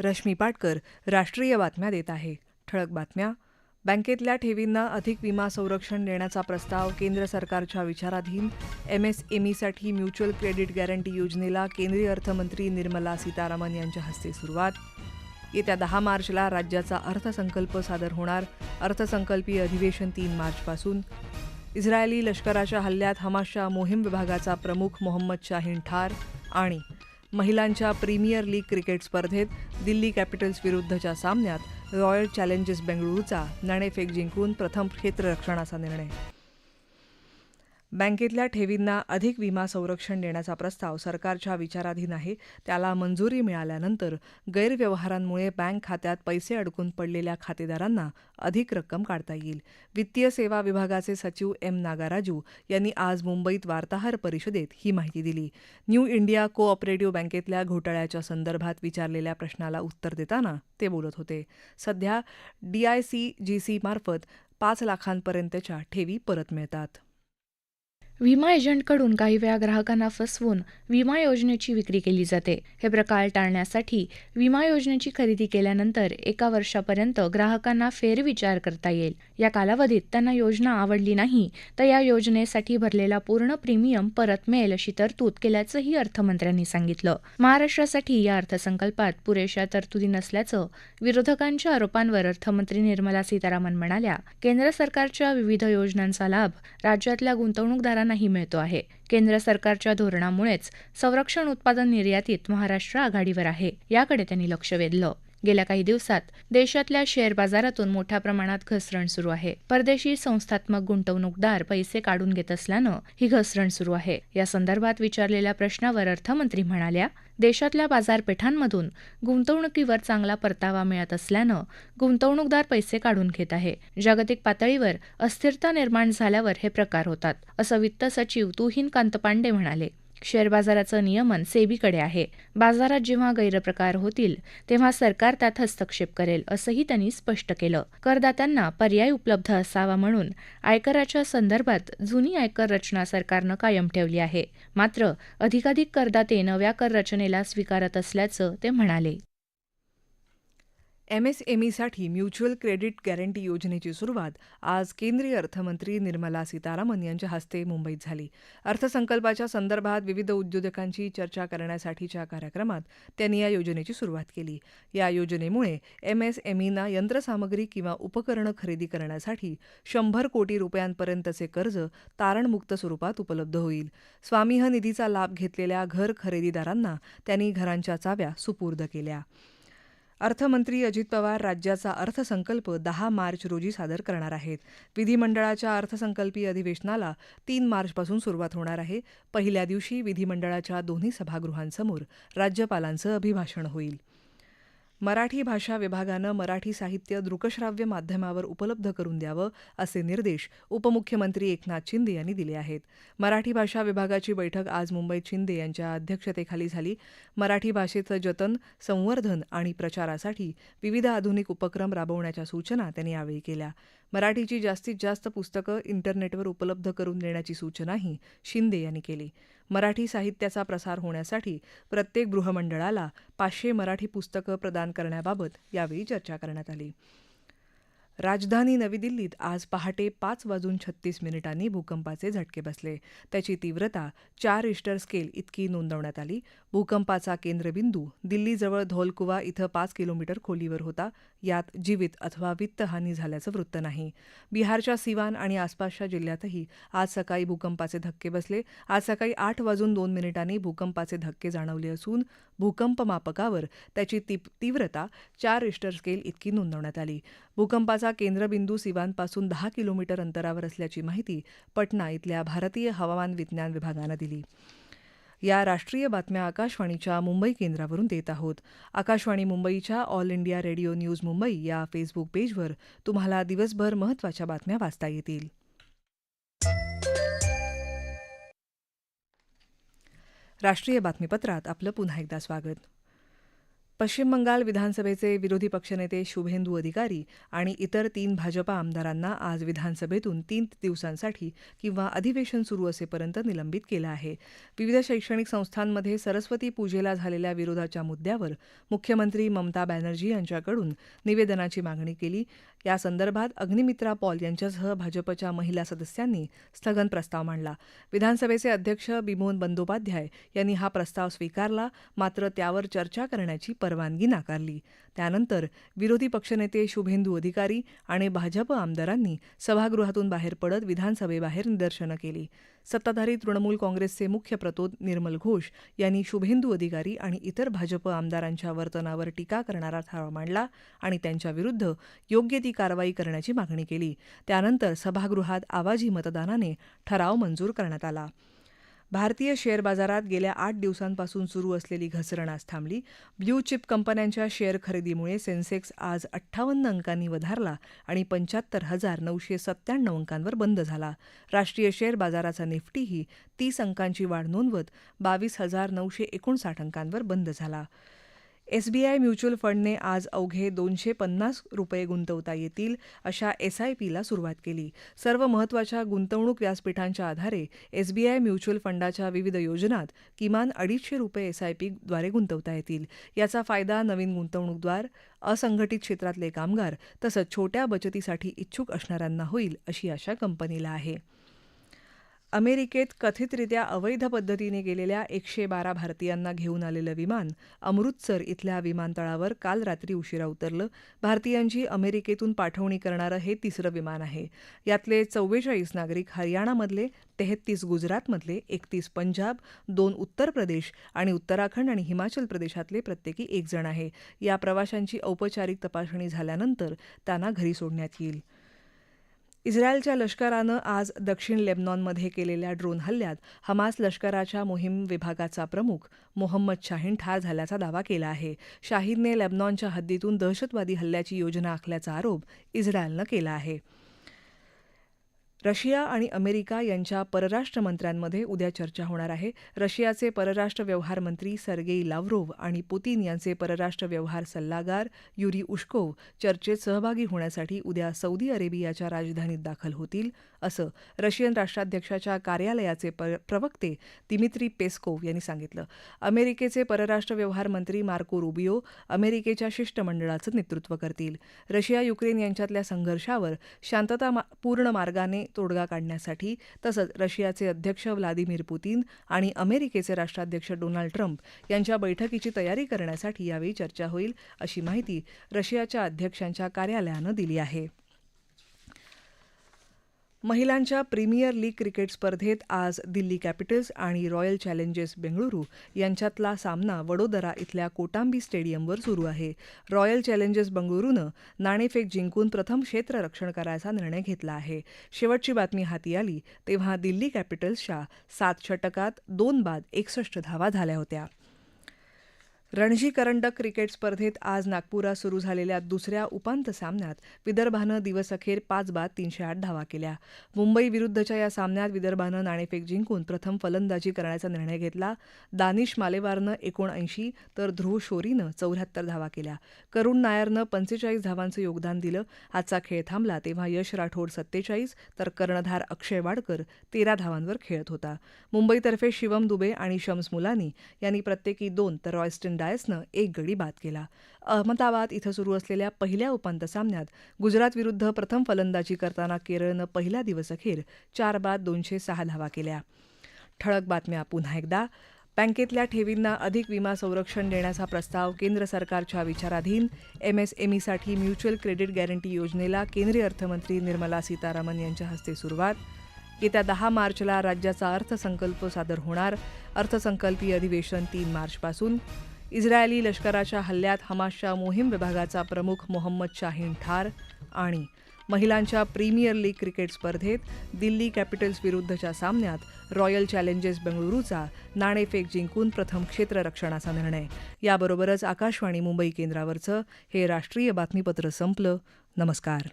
रश्मी पाटकर राष्ट्रीय बातम्या देत आहे. ठळक बातम्या. बँकेतल्या ठेवींना अधिक विमा संरक्षण देण्याचा प्रस्ताव केंद्र सरकारच्या विचाराधीन. एमएसएमईसाठी म्युच्युअल क्रेडिट गॅरंटी योजनेला केंद्रीय अर्थमंत्री निर्मला सीतारामन यांच्या हस्ते सुरुवात. येत्या दहा मार्चला राज्याचा अर्थसंकल्प सादर होणार. अर्थसंकल्पीय अधिवेशन तीन मार्चपासून. इस्रायली लष्कराच्या हल्ल्यात हमासच्या मोहीम विभागाचा प्रमुख मोहम्मद शाहीन ठार आणि महिलांच्या प्रीमियर लीग क्रिकेट स्पर्धेत दिल्ली कॅपिटल्स विरुद्धच्या सामन्यात रॉयल चॅलेंजर्स बेंगळुरूचा नाणेफेक जिंकून प्रथम क्षेत्ररक्षणाचा निर्णय बँकेतल्या ठेवींना अधिक विमा संरक्षण देण्याचा प्रस्ताव सरकारच्या विचाराधीन आहे. त्याला मंजुरी मिळाल्यानंतर गैरव्यवहारांमुळे बँक खात्यात पैसे अडकून पडलेल्या खातेदारांना अधिक रक्कम काढता येईल. वित्तीय सेवा विभागाचे सचिव एम नागाराजू यांनी आज मुंबईत वार्ताहर परिषदेत ही माहिती दिली. न्यू इंडिया को ऑपरेटिव्ह बँकेतल्या घोटाळ्याच्या संदर्भात विचारलेल्या प्रश्नाला उत्तर देताना ते बोलत होते. सध्या डीआयसीजीसी मार्फत पाच लाखांपर्यंतच्या ठेवी परत मिळतात. विमा एजंटकडून काही वेळा ग्राहकांना फसवून विमा योजनेची विक्री केली जाते. हे प्रकार टाळण्यासाठी विमा योजनेची खरेदी केल्यानंतर एका वर्षापर्यंत ग्राहकांना फेरविचार करता येईल. या कालावधीत त्यांना योजना आवडली नाही तर या योजनेसाठी भरलेला पूर्ण प्रीमियम परत मिळेल अशी तरतूद केल्याचंही अर्थमंत्र्यांनी सांगितलं. महाराष्ट्रासाठी या अर्थसंकल्पात पुरेशा तरतुदी नसल्याचं विरोधकांच्या आरोपांवर अर्थमंत्री निर्मला सीतारामन म्हणाल्या. केंद्र सरकारच्या विविध योजनांचा लाभ राज्यातल्या गुंतवणूकदारांनाही मिळतो आहे. केंद्र सरकारच्या धोरणामुळेच संरक्षण उत्पादन निर्यातीत महाराष्ट्र आघाडीवर आहे याकडे त्यांनी लक्ष वेधलं. गेल्या काही दिवसात देशातल्या शेअर बाजारातून मोठ्या प्रमाणात घसरण सुरू आहे. परदेशी संस्थात्मक गुंतवणूकदार पैसे काढून घेत असल्यानं ही घसरण सुरू आहे. या संदर्भात विचारलेल्या प्रश्नावर अर्थमंत्री म्हणाल्या देशातल्या बाजारपेठांमधून गुंतवणुकीवर चांगला परतावा मिळत असल्यानं गुंतवणूकदार पैसे काढून घेत आहे. जागतिक पातळीवर अस्थिरता निर्माण झाल्यावर हे प्रकार होतात असं वित्त सचिव तुहीन कांत पांडे म्हणाले. शेअर बाजाराचं नियमन सेबीकडे आहे. बाजारात जेव्हा गैरप्रकार होतील तेव्हा सरकार त्यात हस्तक्षेप करेल असंही त्यांनी स्पष्ट केलं. करदात्यांना पर्याय उपलब्ध असावा म्हणून आयकराच्या संदर्भात जुनी आयकर रचना सरकारनं कायम ठेवली आहे. मात्र अधिकाधिक करदाते नव्या कर रचनेला स्वीकारत असल्याचं ते म्हणाले. एमएसएमईसाठी म्युच्युअल क्रेडिट गॅरंटी योजनेची सुरुवात आज केंद्रीय अर्थमंत्री निर्मला सीतारामन यांच्या हस्ते मुंबईत झाली. अर्थसंकल्पाच्या संदर्भात विविध उद्योजकांची चर्चा करण्यासाठीच्या कार्यक्रमात त्यांनी या योजनेची सुरुवात केली. या योजनेमुळे एमएसएमईना यंत्रसामग्री किंवा उपकरणं खरेदी करण्यासाठी शंभर कोटी रुपयांपर्यंतचे कर्ज तारणमुक्त स्वरूपात उपलब्ध होईल. स्वामीह निधीचा लाभ घेतलेल्या घर खरेदीदारांना त्यांनी घरांच्या चाव्या सुपूर्द केल्या. अर्थमंत्री अजित पवार राज्याचा अर्थसंकल्प दहा मार्च रोजी सादर करणार आहेत. विधिमंडळाच्या अर्थसंकल्पीय अधिवेशनाला तीन मार्चपासून सुरुवात होणार आहे. पहिल्या दिवशी विधिमंडळाच्या दोन्ही सभागृहांसमोर राज्यपालांचं अभिभाषण होईल. मराठी भाषा विभागानं मराठी साहित्य दृकश्राव्य माध्यमावर उपलब्ध करून द्यावं असे निर्देश उपमुख्यमंत्री एकनाथ शिंदे यांनी दिले आहेत. मराठी भाषा विभागाची बैठक आज मुंबईत शिंदे यांच्या अध्यक्षतेखाली झाली. मराठी भाषेचं जतन संवर्धन आणि प्रचारासाठी विविध आधुनिक उपक्रम राबवण्याच्या सूचना त्यांनी यावेळी केल्या. मराठीची जास्तीत जास्त पुस्तकं इंटरनेटवर उपलब्ध करून देण्याची सूचनाही शिंदे यांनी केली. मराठी साहित्याचा प्रसार होण्यासाठी प्रत्येक गृहमंडळाला पाचशे मराठी पुस्तकं प्रदान करण्याबाबत यावेळी चर्चा करण्यात आली. राजधानी नवी दिल्लीत आज पहाटे पाच वाजून छत्तीस मिनिटांनी भूकंपाचे झटके बसले. त्याची तीव्रता चार रिश्टर स्केल इतकी नोंदवण्यात आली. भूकंपाचा केंद्रबिंदू दिल्लीजवळ धौलकुवा इथं पाच किलोमीटर खोलीवर होता. यात जीवित अथवा वित्तहानी झाल्याचं वृत्त नाही. बिहारच्या सिवान आणि आसपासच्या जिल्ह्यातही आज सकाळी भूकंपाचे धक्के बसले. आज सकाळी आठ वाजून दोन मिनिटांनी भूकंपाचे धक्के जाणवले असून भूकंप मापकावर त्याची तीव्रता चार रिश्टर स्केल इतकी नोंदवण्यात आली. भूकंपाचा केंद्रबिंदू सिवानपासून दहा किलोमीटर अंतरावर असल्याची माहिती पटना इथल्या भारतीय हवामान विज्ञान विभागानं दिली. या राष्ट्रीय बातम्या आकाशवाणीच्या मुंबई केंद्रावरून देत आहोत. आकाशवाणी मुंबईच्या all India radio news Mumbai या फेसबुक पेजवर तुम्हाला दिवसभर महत्त्वाच्या बातम्या वाचता येतील. राष्ट्रीय बातमीपत्रात आपलं पुन्हा एकदा स्वागत. पश्चिम बंगाल विधानसभेचे विरोधी पक्षनेते शुभेंदू अधिकारी आणि इतर तीन भाजपा आमदारांना आज विधानसभेतून तीन दिवसांसाठी किंवा अधिवेशन सुरू असेपर्यंत निलंबित केलं आहे. विविध शैक्षणिक संस्थांमध्ये सरस्वती पूजेला झालेल्या विरोधाच्या मुद्द्यावर मुख्यमंत्री ममता बॅनर्जी यांच्याकडून निवेदनाची मागणी केली. यासंदर्भात अग्निमित्रा पॉल यांच्यासह भाजपच्या महिला सदस्यांनी स्थगन प्रस्ताव मांडला. विधानसभेचे अध्यक्ष बिमोन बंदोपाध्याय यांनी हा प्रस्ताव स्वीकारला. मात्र त्यावर चर्चा करण्याची परवानगी परवानगी नाकारली. त्यानंतर विरोधी पक्षनेते शुभेंदू अधिकारी आणि भाजप आमदारांनी सभागृहातून बाहेर पडत विधानसभेबाहेर निदर्शनं केली. सत्ताधारी तृणमूल काँग्रेसचे मुख्य प्रतोद निर्मल घोष यांनी शुभेंदू अधिकारी आणि इतर भाजप आमदारांच्या वर्तनावर टीका करणारा ठराव मांडला आणि त्यांच्याविरुद्ध योग्य ती कारवाई करण्याची मागणी केली. त्यानंतर सभागृहात आवाजी मतदानाने ठराव मंजूर करण्यात आला. भारतीय शेअर बाजारात गेल्या आठ दिवसांपासून सुरू असलेली घसरण आज थांबली. ब्ल्यू चिप कंपन्यांच्या शेअर खरेदीमुळे सेन्सेक्स आज अठ्ठावन्न अंकांनी वधारला आणि पंच्याहत्तर हजार नऊशे सत्त्याण्णव अंकांवर बंद झाला. राष्ट्रीय शेअर बाजाराचा निफ्टीही तीस अंकांची वाढ नोंदवत बावीस हजार नऊशे एकोणसाठ अंकांवर बंद झाला. एसबीआय म्युच्युअल फंडने आज अवघे दोनशे पन्नास रुपये गुंतवता येतील अशा एसआयपीला सुरुवात केली. सर्व महत्त्वाच्या गुंतवणूक व्यासपीठांच्या आधारे एसबीआय म्युच्युअल फंडाच्या विविध योजनात किमान अडीचशे रुपये एसआयपीद्वारे गुंतवता येतील. याचा फायदा नवीन गुंतवणूकदार असंघटित क्षेत्रातले कामगार तसंच छोट्या बचतीसाठी इच्छुक असणाऱ्यांना होईल अशी आशा कंपनीला आहे. अमेरिकेत कथितरित्या अवैध पद्धतीने गेलेल्या एकशे बारा भारतीयांना घेऊन आलेलं विमान अमृतसर इथल्या विमानतळावर काल रात्री उशिरा उतरलं. भारतीयांची अमेरिकेतून पाठवणी करणारं हे तिसरं विमान आहे. यातले चव्वेचाळीस नागरिक हरियाणामधले तेहत्तीस गुजरातमधले एकतीस पंजाब दोन उत्तर प्रदेश आणि उत्तराखंड आणि हिमाचल प्रदेशातले प्रत्येकी एक जण आहे. या प्रवाशांची औपचारिक तपासणी झाल्यानंतर त्यांना घरी सोडण्यात येईल. इस्रायलच्या लष्करानं आज दक्षिण लेबनॉनमध्ये केलेल्या ड्रोन हल्ल्यात हमास लष्कराच्या मोहीम विभागाचा प्रमुख मोहम्मद शाहीन ठार झाल्याचा दावा केला आहे. शाहीदने लेबनॉनच्या हद्दीतून दहशतवादी हल्ल्याची योजना आखल्याचा आरोप इस्रायलनं केला आहे. रशिया आणि अमेरिका यांच्या परराष्ट्र मंत्र्यांमध्ये उद्या चर्चा होणार आहे. रशियाचे परराष्ट्र व्यवहार मंत्री सर्गेई लावरोव्ह आणि पुतीन यांचे परराष्ट्र व्यवहार सल्लागार युरी उश्कोव चर्चेत सहभागी होण्यासाठी उद्या सौदी अरेबियाच्या राजधानीत दाखल होतील असं रशियन राष्ट्राध्यक्षाच्या कार्यालयाचे प्रवक्ते दिमित्री पेस्कोव यांनी सांगितलं. अमेरिकेचे परराष्ट्र व्यवहार मंत्री मार्को रुबियो अमेरिकेच्या शिष्टमंडळाचं नेतृत्व करतील. रशिया युक्रेन यांच्यातल्या संघर्षावर शांततापूर्ण मार्गाने तोडगा काढण्यासाठी तसंच रशियाचे अध्यक्ष व्लादिमीर पुतीन आणि अमेरिकेचे राष्ट्राध्यक्ष डोनाल्ड ट्रम्प यांच्या बैठकीची तयारी करण्यासाठी यावेळी चर्चा होईल अशी माहिती रशियाच्या अध्यक्षांच्या कार्यालयानं दिली आहे. महिलांच्या प्रीमियर लीग क्रिकेट स्पर्धेत आज दिल्ली कॅपिटल्स आणि रॉयल चॅलेंजर्स बेंगळुरू यांच्यातला सामना वडोदरा इथल्या कोटांबी स्टेडियमवर सुरू आहे. रॉयल चॅलेंजर्स बंगळुरूनं नाणेफेक जिंकून प्रथम क्षेत्ररक्षण करायचा निर्णय घेतला आहे. शेवटची बातमी हाती आली तेव्हा दिल्ली कॅपिटल्सच्या सात षटकात दोन बाद एकसष्ट धावा झाल्या होत्या. रणजी करंडक क्रिकेट स्पर्धेत आज नागपुरात सुरू झालेल्या दुसऱ्या उपांत्य सामन्यात विदर्भानं दिवसअखेर पाच बाद तीनशे आठ धावा केल्या. मुंबई विरुद्धच्या या सामन्यात विदर्भानं नाणेफेक जिंकून प्रथम फलंदाजी करण्याचा निर्णय घेतला. दानिश मालेवारनं एकोणऐंशी तर ध्रुव शोरीनं चौऱ्याहत्तर धावा केल्या. करुण नायरनं पंचेचाळीस धावांचं योगदान दिलं. आजचा खेळ थांबला तेव्हा यश राठोड सत्तेचाळीस तर कर्णधार अक्षय वाडकर तेरा धावांवर खेळत होता. मुंबईतर्फे शिवम दुबे आणि शम्स मुलानी यांनी प्रत्येकी दोन तर रॉयस्टन डायसनं एक गडी बाद केला. अहमदाबाद इथं सुरू असलेल्या पहिल्या उपांत्य सामन्यात गुजरात विरुद्ध प्रथम फलंदाजी करताना केरळनं पहिल्या दिवसअखेर चार बाद दोनशे सहा धावा केल्या. ठळक बातम्या पुन्हा एकदा. बँकेतल्या ठेवींना अधिक विमा संरक्षण देण्याचा प्रस्ताव केंद्र सरकारच्या विचाराधीन. एमएसएमईसाठी म्युच्युअल क्रेडिट गॅरंटी योजनेला केंद्रीय अर्थमंत्री निर्मला सीतारामन यांच्या हस्ते सुरुवात. येत्या दहा मार्चला राज्याचा अर्थसंकल्प सादर होणार. अर्थसंकल्पीय अधिवेशन तीन मार्चपासून. इस्रायली लष्कराच्या हल्ल्यात हमासच्या मोहीम विभागाचा प्रमुख मोहम्मद शाहीन ठार आणि महिलांच्या प्रीमियर लीग क्रिकेट स्पर्धेत दिल्ली कॅपिटल्स विरुद्धच्या सामन्यात रॉयल चॅलेंजर्स बेंगळुरूचा नाणेफेक जिंकून प्रथम क्षेत्ररक्षणाचा निर्णय. याबरोबरच आकाशवाणी मुंबई केंद्रावरचं हे राष्ट्रीय बातमीपत्र संपलं. नमस्कार.